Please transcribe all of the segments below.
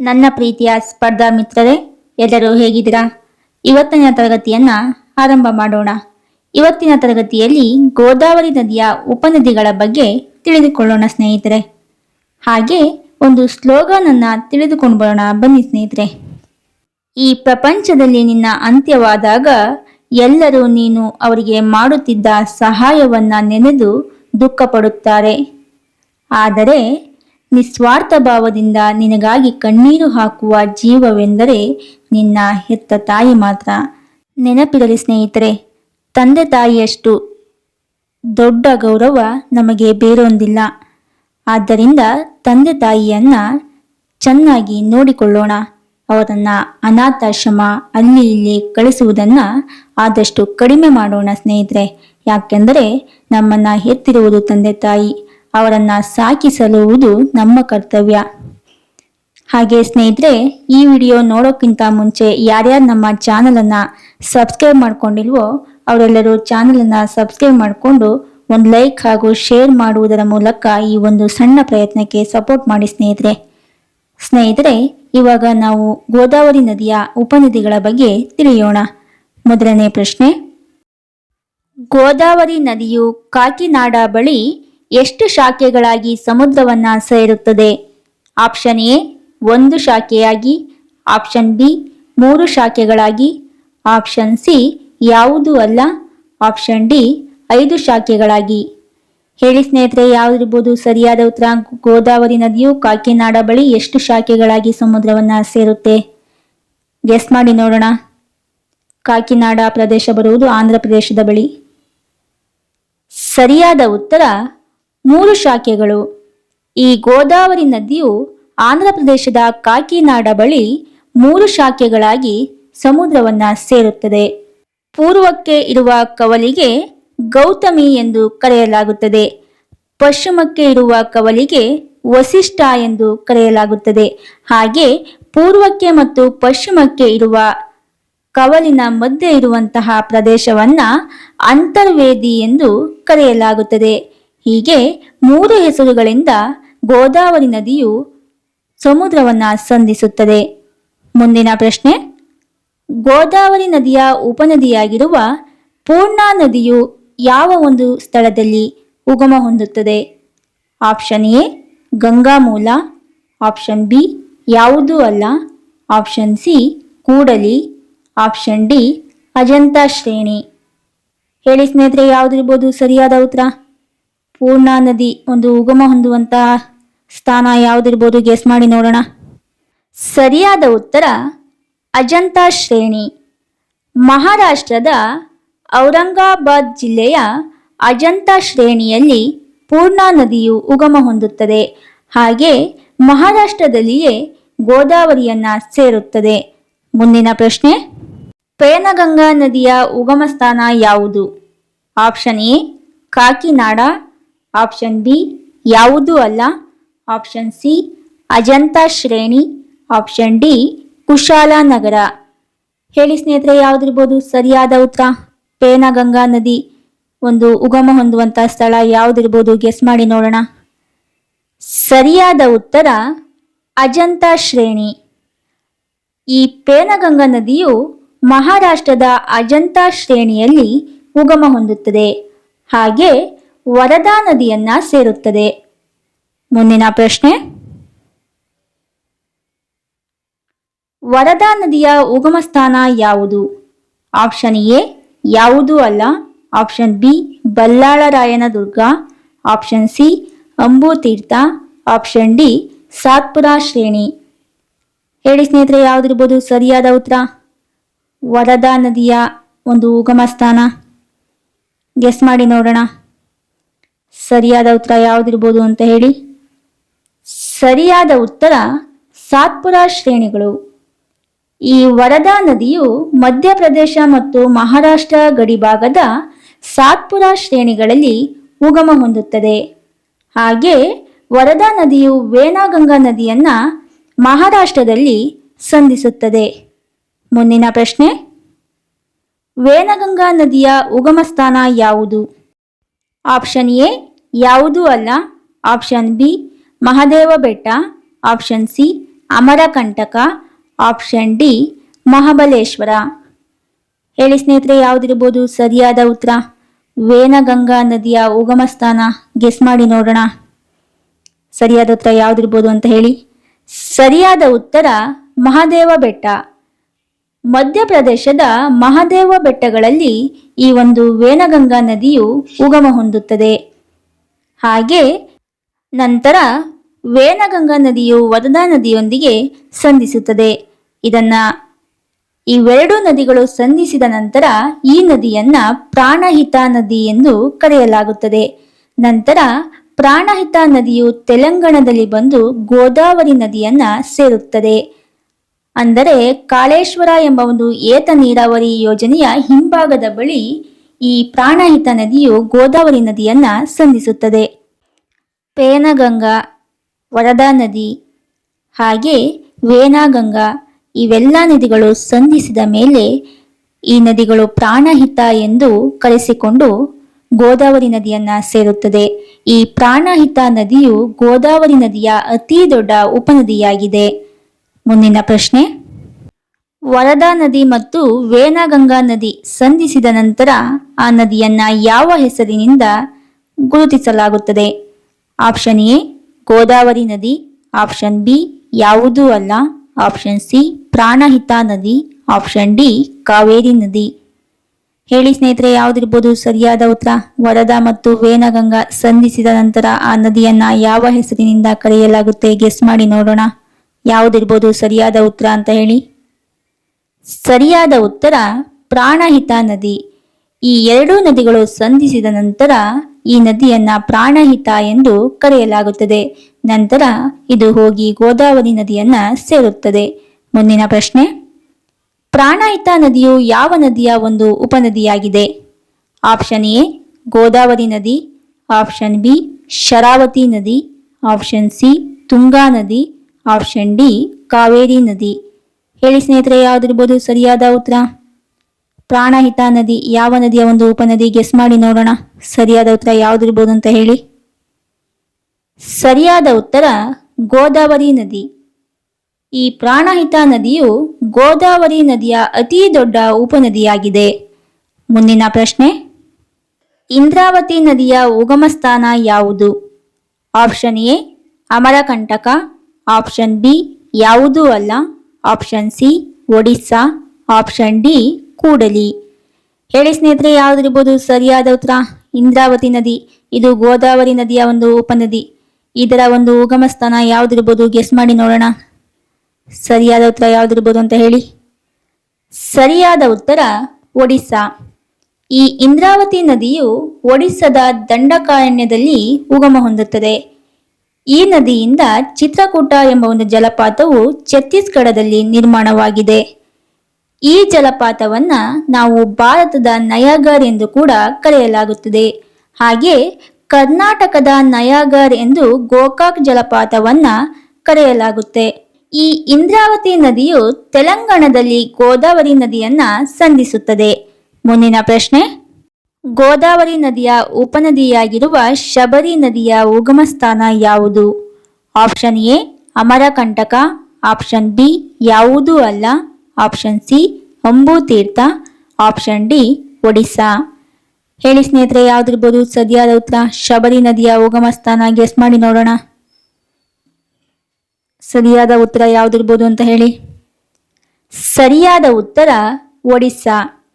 ನನ್ನ ಪ್ರೀತಿಯ ಸ್ಪರ್ಧಾ ಮಿತ್ರರೇ, ಎಲ್ಲರೂ ಹೇಗಿದ್ದೀರಾ? ಇವತ್ತಿನ ತರಗತಿಯನ್ನ ಆರಂಭ ಮಾಡೋಣ. ಇವತ್ತಿನ ತರಗತಿಯಲ್ಲಿ ಗೋದಾವರಿ ನದಿಯ ಉಪನದಿಗಳ ಬಗ್ಗೆ ತಿಳಿದುಕೊಳ್ಳೋಣ ಸ್ನೇಹಿತರೆ. ಹಾಗೆ ಒಂದು ಸ್ಲೋಗನ್ ಅನ್ನ ತಿಳಿದುಕೊಂಡು ಬರೋಣ. ಬನ್ನಿ ಸ್ನೇಹಿತರೆ. ಈ ಪ್ರಪಂಚದಲ್ಲಿ ನಿನ್ನ ಅಂತ್ಯವಾದಾಗ ಎಲ್ಲರೂ ನೀನು ಅವರಿಗೆ ಮಾಡುತ್ತಿದ್ದ ಸಹಾಯವನ್ನ ನೆನೆದು ದುಃಖ ಪಡುತ್ತಾರೆ ಆದರೆ ನಿಸ್ವಾರ್ಥ ಭಾವದಿಂದ ನಿನಗಾಗಿ ಕಣ್ಣೀರು ಹಾಕುವ ಜೀವವೆಂದರೆ ನಿನ್ನ ಹೆತ್ತ ತಾಯಿ ಮಾತ್ರ. ನೆನಪಿರಲಿ ಸ್ನೇಹಿತರೆ, ತಂದೆ ತಾಯಿಯಷ್ಟು ದೊಡ್ಡ ಗೌರವ ನಮಗೆ ಬೇರೊಂದಿಲ್ಲ. ಆದ್ದರಿಂದ ತಂದೆ ತಾಯಿಯನ್ನ ಚೆನ್ನಾಗಿ ನೋಡಿಕೊಳ್ಳೋಣ. ಅವರನ್ನು ಅನಾಥಾಶ್ರಮ ಅಲ್ಲಿ ಇಲ್ಲಿ ಕಳಿಸುವುದನ್ನ ಆದಷ್ಟು ಕಡಿಮೆ ಮಾಡೋಣ ಸ್ನೇಹಿತರೆ. ಯಾಕೆಂದರೆ ನಮ್ಮನ್ನ ಹೆತ್ತಿರುವುದು ತಂದೆ ತಾಯಿ. ಅವರನ್ನ ಸಾಕಿ ಸಲುವುದು ನಮ್ಮ ಕರ್ತವ್ಯ. ಹಾಗೆ ಸ್ನೇಹಿತರೆ, ಈ ವಿಡಿಯೋ ನೋಡೋಕ್ಕಿಂತ ಮುಂಚೆ ಯಾರ್ಯಾರು ನಮ್ಮ ಚಾನಲನ್ನು ಸಬ್ಸ್ಕ್ರೈಬ್ ಮಾಡ್ಕೊಂಡಿಲ್ವೋ, ಅವರೆಲ್ಲರೂ ಚಾನಲನ್ನು ಸಬ್ಸ್ಕ್ರೈಬ್ ಮಾಡಿಕೊಂಡು ಒಂದು ಲೈಕ್ ಹಾಗೂ ಶೇರ್ ಮಾಡುವುದರ ಮೂಲಕ ಈ ಒಂದು ಸಣ್ಣ ಪ್ರಯತ್ನಕ್ಕೆ ಸಪೋರ್ಟ್ ಮಾಡಿ ಸ್ನೇಹಿತರೆ. ಸ್ನೇಹಿತರೆ, ಇವಾಗ ನಾವು ಗೋದಾವರಿ ನದಿಯ ಉಪನದಿಗಳ ಬಗ್ಗೆ ತಿಳಿಯೋಣ. ಮೊದಲನೇ ಪ್ರಶ್ನೆ. ಗೋದಾವರಿ ನದಿಯು ಕಾಕಿನಾಡ ಬಳಿ ಎಷ್ಟು ಶಾಖೆಗಳಾಗಿ ಸಮುದ್ರವನ್ನ ಸೇರುತ್ತದೆ? ಆಪ್ಷನ್ ಎ, ಒಂದು ಶಾಖೆಯಾಗಿ, ಆಪ್ಷನ್ ಬಿ, ಮೂರು ಶಾಖೆಗಳಾಗಿ, ಆಪ್ಷನ್ ಸಿ, ಯಾವುದೂ ಅಲ್ಲ, ಆಪ್ಷನ್ ಡಿ, ಐದು ಶಾಖೆಗಳಾಗಿ. ಹೇಳಿ ಸ್ನೇಹಿತರೆ, ಯಾವ್ದಿರ್ಬೋದು? ಸರಿಯಾದ ಉತ್ತರ, ಗೋದಾವರಿ ನದಿಯು ಕಾಕಿನಾಡ ಬಳಿ ಎಷ್ಟು ಶಾಖೆಗಳಾಗಿ ಸಮುದ್ರವನ್ನ ಸೇರುತ್ತೆ? ಗೆಸ್ ಮಾಡಿ ನೋಡೋಣ. ಕಾಕಿನಾಡ ಪ್ರದೇಶ ಬರುವುದು ಆಂಧ್ರ ಪ್ರದೇಶದ ಬಳಿ. ಸರಿಯಾದ ಉತ್ತರ ಮೂರು ಶಾಖೆಗಳು. ಈ ಗೋದಾವರಿ ನದಿಯು ಆಂಧ್ರ ಪ್ರದೇಶದ ಕಾಕಿನಾಡ ಬಳಿ ಮೂರು ಶಾಖೆಗಳಾಗಿ ಸಮುದ್ರವನ್ನ ಸೇರುತ್ತದೆ. ಪೂರ್ವಕ್ಕೆ ಇರುವ ಕವಲಿಗೆ ಗೌತಮಿ ಎಂದು ಕರೆಯಲಾಗುತ್ತದೆ. ಪಶ್ಚಿಮಕ್ಕೆ ಇರುವ ಕವಲಿಗೆ ವಸಿಷ್ಠ ಎಂದು ಕರೆಯಲಾಗುತ್ತದೆ. ಹಾಗೆ ಪೂರ್ವಕ್ಕೆ ಮತ್ತು ಪಶ್ಚಿಮಕ್ಕೆ ಇರುವ ಕವಲಿನ ಮಧ್ಯೆ ಇರುವಂತಹ ಪ್ರದೇಶವನ್ನ ಅಂತರ್ವೇದಿ ಎಂದು ಕರೆಯಲಾಗುತ್ತದೆ. ಹೀಗೆ ಮೂರು ಹೆಸರುಗಳಿಂದ ಗೋದಾವರಿ ನದಿಯು ಸಮುದ್ರವನ್ನ ಸಂಧಿಸುತ್ತದೆ. ಮುಂದಿನ ಪ್ರಶ್ನೆ, ಗೋದಾವರಿ ನದಿಯ ಉಪನದಿಯಾಗಿರುವ ಪೂರ್ಣಾ ನದಿಯು ಯಾವ ಒಂದು ಸ್ಥಳದಲ್ಲಿ ಉಗಮ ಹೊಂದುತ್ತದೆ? Option A, Gangamula. Option B, ಯಾವುದೂ ಅಲ್ಲ. Option C, Kudali. Option D, Ajanta ಶ್ರೇಣಿ. ಹೇಳಿ ಸ್ನೇಹಿತರೆ ಯಾವುದಿರ್ಬೋದು ಸರಿಯಾದ ಉತ್ತರ? ಪೂರ್ಣಾ ನದಿ ಒಂದು ಉಗಮ ಹೊಂದುವಂತಹ ಸ್ಥಾನ ಯಾವುದಿರ್ಬೋದು ಗೆಸ್ ಮಾಡಿ ನೋಡೋಣ. ಸರಿಯಾದ ಉತ್ತರ ಅಜಂತಾ ಶ್ರೇಣಿ. ಮಹಾರಾಷ್ಟ್ರದ ಔರಂಗಾಬಾದ್ ಜಿಲ್ಲೆಯ ಅಜಂತಾ ಶ್ರೇಣಿಯಲ್ಲಿ ಪೂರ್ಣಾ ನದಿಯು ಉಗಮ ಹೊಂದುತ್ತದೆ. ಹಾಗೆ ಮಹಾರಾಷ್ಟ್ರದಲ್ಲಿಯೇ ಗೋದಾವರಿಯನ್ನ ಸೇರುತ್ತದೆ. ಮುಂದಿನ ಪ್ರಶ್ನೆ. ಪೇನಗಂಗಾ ನದಿಯ ಉಗಮ ಸ್ಥಾನ ಯಾವುದು? Option A, Kakinada option B ಯಾವುದೂ ಅಲ್ಲ? ಆಪ್ಷನ್ ಸಿ ಅಜಂತಾ ಶ್ರೇಣಿ. ಆಪ್ಷನ್ ಡಿ ಕುಶಾಲನಗರ ಹೇಳಿ ಸ್ನೇಹಿತರೆ, ಯಾವ್ದಿರ್ಬೋದು? ಸರಿಯಾದ ಉತ್ತರ? ಪೇನಗಂಗಾ ನದಿ. ಒಂದು ಉಗಮ ಹೊಂದುವಂತ ಸ್ಥಳ ಯಾವ್ದಿರ್ಬೋದು? ಗೆಸ್ ಮಾಡಿ ನೋಡೋಣ. ಸರಿಯಾದ ಉತ್ತರ, ಅಜಂತಾ ಶ್ರೇಣಿ. ಈ ಪೇನಗಂಗಾ ನದಿಯು ಮಹಾರಾಷ್ಟ್ರದ ಅಜಂತಾ ಶ್ರೇಣಿಯಲ್ಲಿ ಉಗಮ ಹೊಂದುತ್ತದೆ. ಹಾಗೆ ವರದಾ ನದಿಯನ್ನ ಸೇರುತ್ತದೆ. ಮುಂದಿನ ಪ್ರಶ್ನೆ. ವರದಾ ನದಿಯ ಉಗಮ ಸ್ಥಾನ ಯಾವುದು? ಆಪ್ಷನ್ ಎ, ಯಾವುದೂ ಅಲ್ಲ. Option B, Ballalarayana Durga. Option C, Ambutirtha. Option D, Satpura ಶ್ರೇಣಿ. ಹೇಳಿ ಸ್ನೇಹಿತರೆ, ಯಾವ್ದಿರ್ಬೋದು ಸರಿಯಾದ ಉತ್ತರ? ವರದಾ ನದಿಯ ಒಂದು ಉಗಮ ಸ್ಥಾನ. ಗೆಸ್ ಮಾಡಿ ನೋಡೋಣ. ಸರಿಯಾದ ಉತ್ತರ ಯಾವ್ದಿರ್ಬೋದು ಅಂತ ಹೇಳಿ? ಸರಿಯಾದ ಉತ್ತರ ಸಾತ್ಪುರ ಶ್ರೇಣಿಗಳು. ಈ ವರದಾ ನದಿಯು ಮಧ್ಯಪ್ರದೇಶ ಮತ್ತು ಮಹಾರಾಷ್ಟ್ರ ಗಡಿಭಾಗದ ಸಾತ್ಪುರ ಶ್ರೇಣಿಗಳಲ್ಲಿ ಉಗಮ ಹೊಂದುತ್ತದೆ. ಹಾಗೆ ವರದಾ ನದಿಯು ವೇಣಾಗಂಗಾ ನದಿಯನ್ನ ಮಹಾರಾಷ್ಟ್ರದಲ್ಲಿ ಸಂಧಿಸುತ್ತದೆ. ಮುಂದಿನ ಪ್ರಶ್ನೆ, ವೇಣಗಂಗಾ ನದಿಯ ಉಗಮ ಸ್ಥಾನ ಯಾವುದು? ಆಪ್ಷನ್ ಎ ಯಾವುದೂ ಅಲ್ಲ? ಆಪ್ಷನ್ ಬಿ, ಮಹದೇವ ಬೆಟ್ಟ. Option C Amarkantak option D, Mahabaleshwar. ಹೇಳಿ ಸ್ನೇಹಿತರೆ, ಯಾವುದಿರ್ಬೋದು? ಸರಿಯಾದ ಉತ್ತರ? ವೇನಗಂಗಾ ನದಿಯ ಉಗಮ ಸ್ಥಾನ ಗೆಸ್ ಮಾಡಿ ನೋಡೋಣ. ಸರಿಯಾದ ಉತ್ತರ ಯಾವುದಿರ್ಬೋದು ಅಂತ ಹೇಳಿ. ಸರಿಯಾದ ಉತ್ತರ, ಮಹಾದೇವ ಬೆಟ್ಟ. ಮಧ್ಯಪ್ರದೇಶದ ಮಹಾದೇವ ಬೆಟ್ಟಗಳಲ್ಲಿ ಈ ಒಂದು ವೇನಗಂಗಾ ನದಿಯು ಉಗಮ ಹೊಂದುತ್ತದೆ. ಹಾಗೆ ನಂತರ ವೇನಗಂಗಾ ನದಿಯು ವದನಾ ನದಿಯೊಂದಿಗೆ ಸಂಧಿಸುತ್ತದೆ. ಇದನ್ನ ಇವೆರಡು ನದಿಗಳು ಸಂಧಿಸಿದ ನಂತರ ಈ ನದಿಯನ್ನ ಪ್ರಾಣಹಿತ ನದಿ ಎಂದು ಕರೆಯಲಾಗುತ್ತದೆ. ನಂತರ ಪ್ರಾಣಹಿತ ನದಿಯು ತೆಲಂಗಾಣದಲ್ಲಿ ಬಂದು ಗೋದಾವರಿ ನದಿಯನ್ನ ಸೇರುತ್ತದೆ. ಅಂದರೆ ಕಾಳೇಶ್ವರ ಎಂಬ ಒಂದು ಏತ ನೀರಾವರಿ ಯೋಜನೆಯ ಹಿಂಭಾಗದ ಬಳಿ ಈ ಪ್ರಾಣಹಿತ ನದಿಯು ಗೋದಾವರಿ ನದಿಯನ್ನ ಸಂಧಿಸುತ್ತದೆ. ಪೇನಗಂಗಾ ವರದಾ ನದಿ ಹಾಗೆ ವೇನಾಗಂಗಾ ಇವೆಲ್ಲ ನದಿಗಳು ಸಂಧಿಸಿದ ಮೇಲೆ ಈ ನದಿಗಳು ಪ್ರಾಣಹಿತ ಎಂದು ಕರೆಸಿಕೊಂಡು ಗೋದಾವರಿ ನದಿಯನ್ನ ಸೇರುತ್ತದೆ. ಈ ಪ್ರಾಣಹಿತ ನದಿಯು ಗೋದಾವರಿ ನದಿಯ ಅತಿ ದೊಡ್ಡ ಉಪನದಿಯಾಗಿದೆ. ಮುಂದಿನ ಪ್ರಶ್ನೆ. ವರದಾ ನದಿ ಮತ್ತು ವೇನಗಂಗಾ ನದಿ ಸಂಧಿಸಿದ ನಂತರ ಆ ನದಿಯನ್ನ ಯಾವ ಹೆಸರಿನಿಂದ ಗುರುತಿಸಲಾಗುತ್ತದೆ? ಆಪ್ಷನ್ ಎ, ಗೋದಾವರಿ ನದಿ. ಆಪ್ಷನ್ ಬಿ, ಯಾವುದೂ ಅಲ್ಲ. ಆಪ್ಷನ್ ಸಿ, ಪ್ರಾಣಹಿತ ನದಿ. ಆಪ್ಷನ್ ಡಿ, ಕಾವೇರಿ ನದಿ. ಹೇಳಿ ಸ್ನೇಹಿತರೆ, ಯಾವುದಿರ್ಬೋದು ಸರಿಯಾದ ಉತ್ತರ? ವರದಾ ಮತ್ತು ವೇನಗಂಗಾ ಸಂಧಿಸಿದ ನಂತರ ಆ ನದಿಯನ್ನ ಯಾವ ಹೆಸರಿನಿಂದ ಕರೆಯಲಾಗುತ್ತೆ? ಗೆಸ್ ಮಾಡಿ ನೋಡೋಣ. ಯಾವುದಿರ್ಬೋದು ಸರಿಯಾದ ಉತ್ತರ ಅಂತ ಹೇಳಿ. ಸರಿಯಾದ ಉತ್ತರ ಪ್ರಾಣಹಿತ ನದಿ. ಈ ಎರಡೂ ನದಿಗಳು ಸಂಧಿಸಿದ ನಂತರ ಈ ನದಿಯನ್ನ ಪ್ರಾಣಹಿತ ಎಂದು ಕರೆಯಲಾಗುತ್ತದೆ. ನಂತರ ಇದು ಹೋಗಿ ಗೋದಾವರಿ ನದಿಯನ್ನ ಸೇರುತ್ತದೆ. ಮುಂದಿನ ಪ್ರಶ್ನೆ. ಪ್ರಾಣಹಿತ ನದಿಯು ಯಾವ ನದಿಯ ಒಂದು ಉಪನದಿಯಾಗಿದೆ? ಆಪ್ಷನ್ ಎ, ಗೋದಾವರಿ ನದಿ. ಆಪ್ಷನ್ ಬಿ, ಶರಾವತಿ ನದಿ. ಆಪ್ಷನ್ ಸಿ, ತುಂಗಾ ನದಿ. ಆಪ್ಷನ್ ಡಿ, ಕಾವೇರಿ ನದಿ. ಹೇಳಿ ಸ್ನೇಹಿತರೆ, ಯಾವ್ದಿರ್ಬೋದು ಸರಿಯಾದ ಉತ್ತರ? ಪ್ರಾಣಹಿತ ನದಿ, ಯಾವ ನದಿಯ ಒಂದು ಉಪನದಿ? ಗೆಸ್ ಮಾಡಿ ನೋಡೋಣ. ಸರಿಯಾದ ಉತ್ತರ ಯಾವ್ದಿರ್ಬೋದು ಅಂತ ಹೇಳಿ. ಸರಿಯಾದ ಉತ್ತರ ಗೋದಾವರಿ ನದಿ. ಈ ಪ್ರಾಣಹಿತ ನದಿಯು ಗೋದಾವರಿ ನದಿಯ ಅತಿ ದೊಡ್ಡ ಉಪನದಿಯಾಗಿದೆ. ಮುಂದಿನ ಪ್ರಶ್ನೆ. ಇಂದ್ರಾವತಿ ನದಿಯ ಉಗಮ ಸ್ಥಾನ ಯಾವುದು? Option A Amarkantak. Option B ಯಾವುದೂ ಅಲ್ಲ. Option C Odisha option D Kudali ಹೇಳಿ ಸ್ನೇಹಿತರೆ, ಯಾವುದಿರ್ಬೋದು ಸರಿಯಾದ ಉತ್ತರ? ಇಂದ್ರಾವತಿ ನದಿ. ಇದು ಗೋದಾವರಿ ನದಿಯ ಒಂದು ಉಪನದಿ. ಇದರ ಒಂದು ಉಗಮ ಸ್ಥಾನ ಯಾವುದಿರ್ಬೋದು? ಗೆಸ್ ಮಾಡಿ ನೋಡೋಣ. ಸರಿಯಾದ ಉತ್ತರ ಯಾವುದಿರ್ಬೋದು ಅಂತ ಹೇಳಿ. ಸರಿಯಾದ ಉತ್ತರ ಒಡಿಸ್ಸಾ ಈ ಇಂದ್ರಾವತಿ ನದಿಯು ಒಡಿಸ್ಸಾದ ದಂಡಕಾರಣ್ಯದಲ್ಲಿ ಉಗಮ ಹೊಂದುತ್ತದೆ. ಈ ನದಿಯಿಂದ ಚಿತ್ರಕೂಟ ಎಂಬ ಒಂದು ಜಲಪಾತವು ಛತ್ತೀಸ್ಗಢದಲ್ಲಿ ನಿರ್ಮಾಣವಾಗಿದೆ. ಈ ಜಲಪಾತವನ್ನ ನಾವು ಭಾರತದ ನಯಾಗರ್ ಎಂದು ಕೂಡ ಕರೆಯಲಾಗುತ್ತದೆ. ಹಾಗೆ ಕರ್ನಾಟಕದ ನಯಾಗರ್ ಎಂದು ಗೋಕಾಕ್ ಜಲಪಾತವನ್ನ ಕರೆಯಲಾಗುತ್ತೆ. ಈ ಇಂದ್ರಾವತಿ ನದಿಯು ತೆಲಂಗಾಣದಲ್ಲಿ ಗೋದಾವರಿ ನದಿಯನ್ನ ಸಂಧಿಸುತ್ತದೆ. ಮುಂದಿನ ಪ್ರಶ್ನೆ. ಗೋದಾವರಿ ನದಿಯ ಉಪನದಿಯಾಗಿರುವ ಶಬರಿ ನದಿಯ ಉಗಮ ಸ್ಥಾನ ಯಾವುದು? Option A Amarkantak option B, ಯಾವುದೂ ಅಲ್ಲ. Option C, Ambutirtha. Option D, Odisha. ಹೇಳಿ ಸ್ನೇಹಿತರೆ, ಯಾವ್ದಿರ್ಬೋದು ಸರಿಯಾದ ಉತ್ತರ? ಶಬರಿ ನದಿಯ ಉಗಮ ಸ್ಥಾನ ಗೆಸ್ ಮಾಡಿ ನೋಡೋಣ. ಸರಿಯಾದ ಉತ್ತರ ಯಾವ್ದಿರ್ಬೋದು ಅಂತ ಹೇಳಿ. ಸರಿಯಾದ ಉತ್ತರ ಒಡಿಸ್ಸಾ.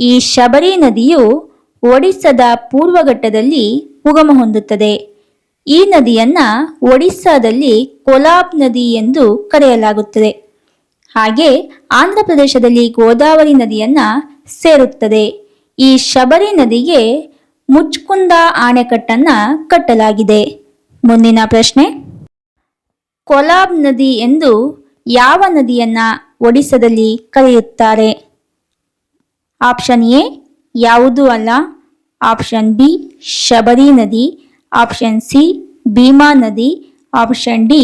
ಈ ಶಬರಿ ನದಿಯು ಒಡಿಸ್ಸಾದ ಪೂರ್ವಘಟ್ಟದಲ್ಲಿ ಉಗಮ ಹೊಂದುತ್ತದೆ. ಈ ನದಿಯನ್ನ ಒಡಿಸ್ಸಾದಲ್ಲಿ ಕೊಲಾಬ್ ನದಿ ಎಂದು ಕರೆಯಲಾಗುತ್ತದೆ. ಹಾಗೆ ಆಂಧ್ರ ಪ್ರದೇಶದಲ್ಲಿ ಗೋದಾವರಿ ನದಿಯನ್ನ ಸೇರುತ್ತದೆ. ಈ ಶಬರಿ ನದಿಗೆ ಮುಚ್ಕುಂದ ಆಣೆಕಟ್ಟನ್ನ ಕಟ್ಟಲಾಗಿದೆ. ಮುಂದಿನ ಪ್ರಶ್ನೆ. ಕೊಲಾಬ್ ನದಿ ಎಂದು ಯಾವ ನದಿಯನ್ನ ಒಡಿಸ್ಸಾದಲ್ಲಿ ಕರೆಯುತ್ತಾರೆ? ಆಪ್ಷನ್ ಎ ಯಾವುದೂ ಅಲ್ಲ? ಆಪ್ಷನ್ ಬಿ, ಶಬರಿ ನದಿ. ಆಪ್ಷನ್ ಸಿ, ಭೀಮಾ ನದಿ. ಆಪ್ಷನ್ ಡಿ,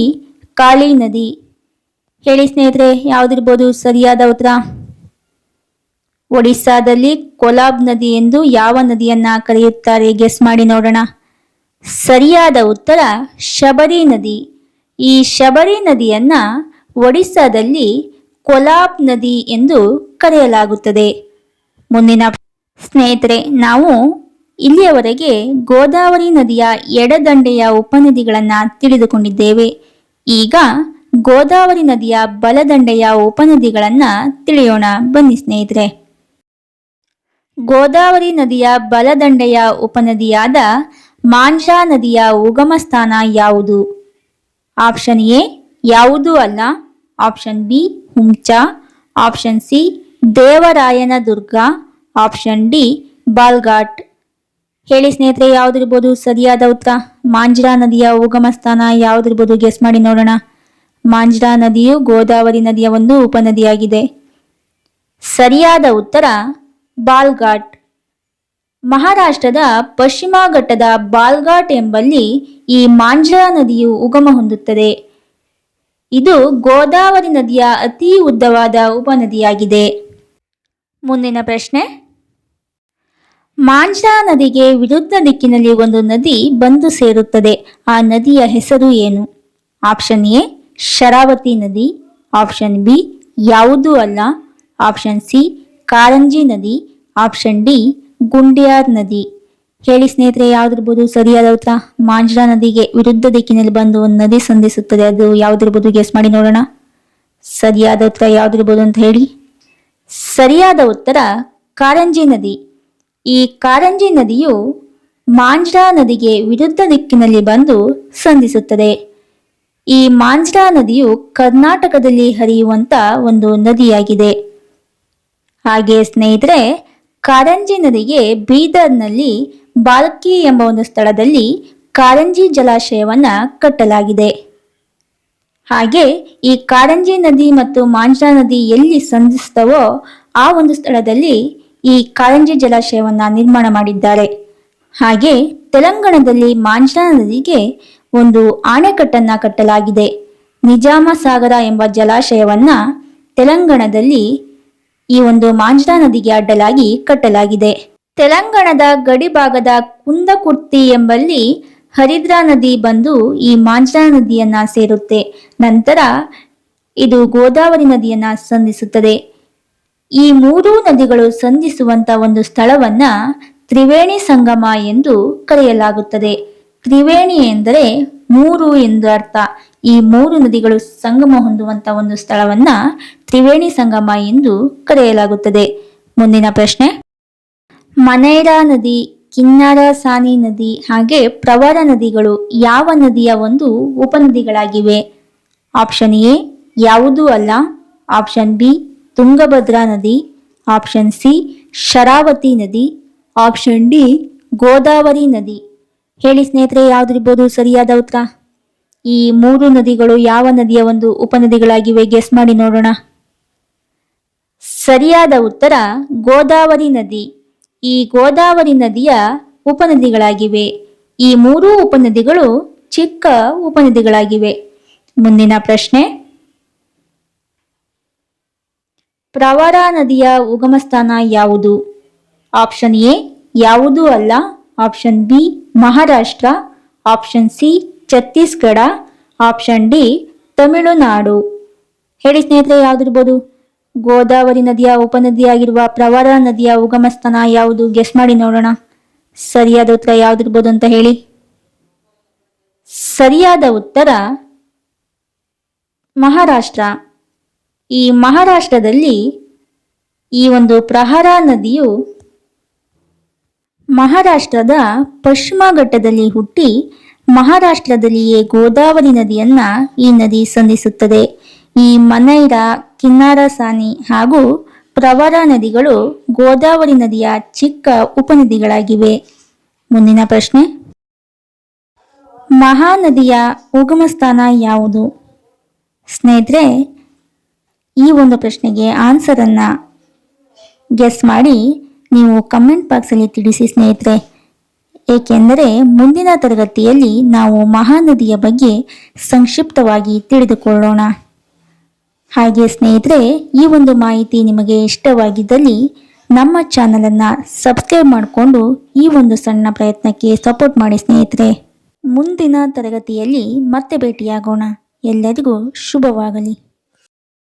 ಕಾಳಿ ನದಿ. ಹೇಳಿ ಸ್ನೇಹಿತರೆ, ಯಾವುದಿರ್ಬೋದು ಸರಿಯಾದ ಉತ್ತರ? ಒಡಿಸ್ಸಾದಲ್ಲಿ ಕೊಲಾಬ್ ನದಿ ಎಂದು ಯಾವ ನದಿಯನ್ನ ಕರೆಯುತ್ತಾರೆ? ಗೆಸ್ ಮಾಡಿ ನೋಡೋಣ. ಸರಿಯಾದ ಉತ್ತರ, ಶಬರಿ ನದಿ. ಈ ಶಬರಿ ನದಿಯನ್ನ ಒಡಿಸ್ಸಾದಲ್ಲಿ ಕೊಲಾಬ್ ನದಿ ಎಂದು ಕರೆಯಲಾಗುತ್ತದೆ. ಮುಂದಿನ ಸ್ನೇಹಿತರೆ, ನಾವು ಇಲ್ಲಿಯವರೆಗೆ ಗೋದಾವರಿ ನದಿಯ ಎಡದಂಡೆಯ ಉಪನದಿಗಳನ್ನು ತಿಳಿದುಕೊಂಡಿದ್ದೇವೆ. ಈಗ ಗೋದಾವರಿ ನದಿಯ ಬಲದಂಡೆಯ ಉಪನದಿಗಳನ್ನು ತಿಳಿಯೋಣ. ಬನ್ನಿ ಸ್ನೇಹಿತರೆ. ಗೋದಾವರಿ ನದಿಯ ಬಲದಂಡೆಯ ಉಪನದಿಯಾದ ಮಾಂಜಾ ನದಿಯ ಉಗಮ ಸ್ಥಾನ ಯಾವುದು? ಆಪ್ಷನ್ ಎ, ಯಾವುದೂ ಅಲ್ಲ. Option B Huncha option C, Devarayanadurga. Option D, Balghat. ಹೇಳಿ ಸ್ನೇಹಿತರೆ, ಯಾವ್ದಿರ್ಬೋದು ಸರಿಯಾದ ಉತ್ತರ? ಮಾಂಜ್ರಾ ನದಿಯ ಉಗಮ ಸ್ಥಾನ ಯಾವ್ದಿರ್ಬೋದು ಗೆಸ್ ಮಾಡಿ ನೋಡೋಣ. ಮಾಂಜ್ರಾ ನದಿಯು ಗೋದಾವರಿ ನದಿಯ ಒಂದು ಉಪನದಿಯಾಗಿದೆ. ಸರಿಯಾದ ಉತ್ತರ, ಬಾಲ್ಘಾಟ್. ಮಹಾರಾಷ್ಟ್ರದ ಪಶ್ಚಿಮ ಘಟ್ಟದ ಬಾಲ್ಘಾಟ್ ಎಂಬಲ್ಲಿ ಈ ಮಾಂಜ್ರಾ ನದಿಯು ಉಗಮ ಹೊಂದುತ್ತದೆ. ಇದು ಗೋದಾವರಿ ನದಿಯ ಅತಿ ಉದ್ದವಾದ ಉಪನದಿಯಾಗಿದೆ. ಮುಂದಿನ ಪ್ರಶ್ನೆ ಮಾಂಜ್ರಾ ನದಿಗೆ ವಿರುದ್ಧ ದಿಕ್ಕಿನಲ್ಲಿ ಒಂದು ನದಿ ಬಂದು ಸೇರುತ್ತದೆ. ಆ ನದಿಯ ಹೆಸರು ಏನು? ಆಪ್ಷನ್ ಎ, ಶರಾವತಿ ನದಿ. ಆಪ್ಷನ್ ಬಿ, ಯಾವುದೂ ಅಲ್ಲ. ಆಪ್ಷನ್ ಸಿ, ಕಾರಂಜಿ ನದಿ. ಆಪ್ಷನ್ ಡಿ, ಗುಂಡಿಯಾರ್ ನದಿ. ಹೇಳಿ ಸ್ನೇಹಿತರೆ, ಯಾವ್ದಿರ್ಬೋದು? ಸರಿಯಾದ ಉತ್ತರ? ಮಾಂಜ್ರಾ ನದಿಗೆ ವಿರುದ್ಧ ದಿಕ್ಕಿನಲ್ಲಿ ಬಂದು ಒಂದು ನದಿ ಸಂಧಿಸುತ್ತದೆ. ಅದು ಯಾವ್ದಿರ್ಬೋದು? ಗೆಸ್ ಮಾಡಿ ನೋಡೋಣ. ಸರಿಯಾದ ಉತ್ತರ ಯಾವ್ದಿರ್ಬೋದು ಅಂತ ಹೇಳಿ. ಸರಿಯಾದ ಉತ್ತರ ಕಾರಂಜಿ ನದಿ. ಈ ಕಾರಂಜಿ ನದಿಯು ಮಾಂಜ್ರಾ ನದಿಗೆ ವಿರುದ್ಧ ದಿಕ್ಕಿನಲ್ಲಿ ಬಂದು ಸಂಧಿಸುತ್ತದೆ. ಈ ಮಾಂಜ್ರಾ ನದಿಯು ಕರ್ನಾಟಕದಲ್ಲಿ ಹರಿಯುವಂತ ಒಂದು ನದಿಯಾಗಿದೆ. ಹಾಗೆ ಸ್ನೇಹಿತರೆ, ಕಾರಂಜಿ ನದಿಗೆ ಬೀದರ್ನಲ್ಲಿ ಬಾಲ್ಕಿ ಎಂಬ ಒಂದು ಸ್ಥಳದಲ್ಲಿ ಕಾರಂಜಿ ಜಲಾಶಯವನ್ನ ಕಟ್ಟಲಾಗಿದೆ. ಹಾಗೆ ಈ ಕಾರಂಜಿ ನದಿ ಮತ್ತು ಮಾಂಜ್ರಾ ನದಿ ಎಲ್ಲಿ ಸಂಧಿಸ್ತವೋ ಆ ಒಂದು ಸ್ಥಳದಲ್ಲಿ ಈ ಕಾರಂಜಿ ಜಲಾಶಯವನ್ನ ನಿರ್ಮಾಣ ಮಾಡಿದ್ದಾರೆ. ಹಾಗೆ ತೆಲಂಗಾಣದಲ್ಲಿ ಮಾಂಜ್ರಾ ನದಿಗೆ ಒಂದು ಆಣೆಕಟ್ಟನ್ನ ಕಟ್ಟಲಾಗಿದೆ. ನಿಜಾಮ ಸಾಗರ ಎಂಬ ಜಲಾಶಯವನ್ನ ತೆಲಂಗಾಣದಲ್ಲಿ ಈ ಒಂದು ಮಾಂಜ್ರಾ ನದಿಗೆ ಅಡ್ಡಲಾಗಿ ಕಟ್ಟಲಾಗಿದೆ. ತೆಲಂಗಾಣದ ಗಡಿಭಾಗದ ಕುಂದಕುರ್ತಿ ಎಂಬಲ್ಲಿ ಹರಿದ್ರಾ ನದಿ ಬಂದು ಈ ಮಾಂಜ್ರಾ ನದಿಯನ್ನ ಸೇರುತ್ತೆ. ನಂತರ ಇದು ಗೋದಾವರಿ ನದಿಯನ್ನ ಸಂಧಿಸುತ್ತದೆ. ಈ ಮೂರೂ ನದಿಗಳು ಸಂಧಿಸುವಂತ ಒಂದು ಸ್ಥಳವನ್ನ ತ್ರಿವೇಣಿ ಸಂಗಮ ಎಂದು ಕರೆಯಲಾಗುತ್ತದೆ. ತ್ರಿವೇಣಿ ಎಂದರೆ ಮೂರು ಎಂದು ಅರ್ಥ. ಈ ಮೂರು ನದಿಗಳು ಸಂಗಮ ಹೊಂದುವಂತ ಒಂದು ಸ್ಥಳವನ್ನ ತ್ರಿವೇಣಿ ಸಂಗಮ ಎಂದು ಕರೆಯಲಾಗುತ್ತದೆ. ಮುಂದಿನ ಪ್ರಶ್ನೆ. ಮನೇರಾ ನದಿ, ಕಿನ್ನರ ಸಾನಿ ನದಿ ಹಾಗೆ ಪ್ರವರ ನದಿಗಳು ಯಾವ ನದಿಯ ಒಂದು ಉಪನದಿಗಳಾಗಿವೆ? ಆಪ್ಷನ್ ಎ, ಯಾವುದೂ ಅಲ್ಲ. ಆಪ್ಷನ್ ಬಿ ತುಂಗಭದ್ರಾ ನದಿ ಆಪ್ಷನ್ ಸಿ ಶರಾವತಿ ನದಿ ಆಪ್ಷನ್ ಡಿ ಗೋದಾವರಿ ನದಿ. ಹೇಳಿ ಸ್ನೇಹಿತರೆ, ಯಾವ್ದಿರ್ಬೋದು ಸರಿಯಾದ ಉತ್ತರ? ಈ ಮೂರು ನದಿಗಳು ಯಾವ ನದಿಯ ಒಂದು ಉಪನದಿಗಳಾಗಿವೆ? ಗೆಸ್ ಮಾಡಿ ನೋಡೋಣ. ಸರಿಯಾದ ಉತ್ತರ ಗೋದಾವರಿ ನದಿ. ಈ ಗೋದಾವರಿ ನದಿಯ ಉಪನದಿಗಳಾಗಿವೆ. ಈ ಮೂರೂ ಉಪನದಿಗಳು ಚಿಕ್ಕ ಉಪನದಿಗಳಾಗಿವೆ. ಮುಂದಿನ ಪ್ರಶ್ನೆ ಪ್ರವರ ನದಿಯ ಉಗಮ ಸ್ಥಾನ ಯಾವುದು? ಆಪ್ಷನ್ ಎ ಯಾವುದೂ ಅಲ್ಲ. Option B Maharashtra. Option C Chhattisgarh. Option D Tamil Nadu. ಹೇಳಿ ಸ್ನೇಹಿತರೆ, ಯಾವ್ದಿರ್ಬೋದು? ಗೋದಾವರಿ ನದಿಯ ಉಪನದಿಯಾಗಿರುವ ಪ್ರವರ ನದಿಯ ಉಗಮ ಸ್ಥಾನ ಯಾವುದು? ಗೆಸ್ ಮಾಡಿ ನೋಡೋಣ. ಸರಿಯಾದ ಉತ್ತರ ಯಾವ್ದಿರ್ಬೋದು ಅಂತ ಹೇಳಿ. ಸರಿಯಾದ ಉತ್ತರ ಮಹಾರಾಷ್ಟ್ರ. ಈ ಮಹಾರಾಷ್ಟ್ರದಲ್ಲಿ ಈ ಒಂದು ಪ್ರಹಾರ ನದಿಯು ಮಹಾರಾಷ್ಟ್ರದ ಪಶ್ಚಿಮ ಘಟ್ಟದಲ್ಲಿ ಹುಟ್ಟಿ ಮಹಾರಾಷ್ಟ್ರದಲ್ಲಿಯೇ ಗೋದಾವರಿ ನದಿಯನ್ನ ಈ ನದಿ ಸಂಧಿಸುತ್ತದೆ. ಈ ಮನೈರ ಕಿನ್ನಾರಸಾನಿ ಹಾಗೂ ಪ್ರವರ ನದಿಗಳು ಗೋದಾವರಿ ನದಿಯ ಚಿಕ್ಕ ಉಪನದಿಗಳಾಗಿವೆ. ಮುಂದಿನ ಪ್ರಶ್ನೆ. ಮಹಾನದಿಯ ಉಗಮ ಸ್ಥಾನ ಯಾವುದು? ಸ್ನೇಹಿತರೆ ಈ ಒಂದು ಪ್ರಶ್ನೆಗೆ ಆನ್ಸರನ್ನು ಗೆಸ್ ಮಾಡಿ ನೀವು ಕಮೆಂಟ್ ಬಾಕ್ಸಲ್ಲಿ ತಿಳಿಸಿ ಸ್ನೇಹಿತರೆ. ಏಕೆಂದರೆ ಮುಂದಿನ ತರಗತಿಯಲ್ಲಿ ನಾವು ಮಹಾನದಿಯ ಬಗ್ಗೆ ಸಂಕ್ಷಿಪ್ತವಾಗಿ ತಿಳಿದುಕೊಳ್ಳೋಣ. ಹಾಗೆ ಸ್ನೇಹಿತರೆ, ಈ ಒಂದು ಮಾಹಿತಿ ನಿಮಗೆ ಇಷ್ಟವಾಗಿದ್ದಲ್ಲಿ ನಮ್ಮ ಚಾನಲನ್ನು ಸಬ್ಸ್ಕ್ರೈಬ್ ಮಾಡಿಕೊಂಡು ಈ ಒಂದು ಸಣ್ಣ ಪ್ರಯತ್ನಕ್ಕೆ ಸಪೋರ್ಟ್ ಮಾಡಿ ಸ್ನೇಹಿತರೆ. ಮುಂದಿನ ತರಗತಿಯಲ್ಲಿ ಮತ್ತೆ ಭೇಟಿಯಾಗೋಣ. ಎಲ್ಲರಿಗೂ ಶುಭವಾಗಲಿ.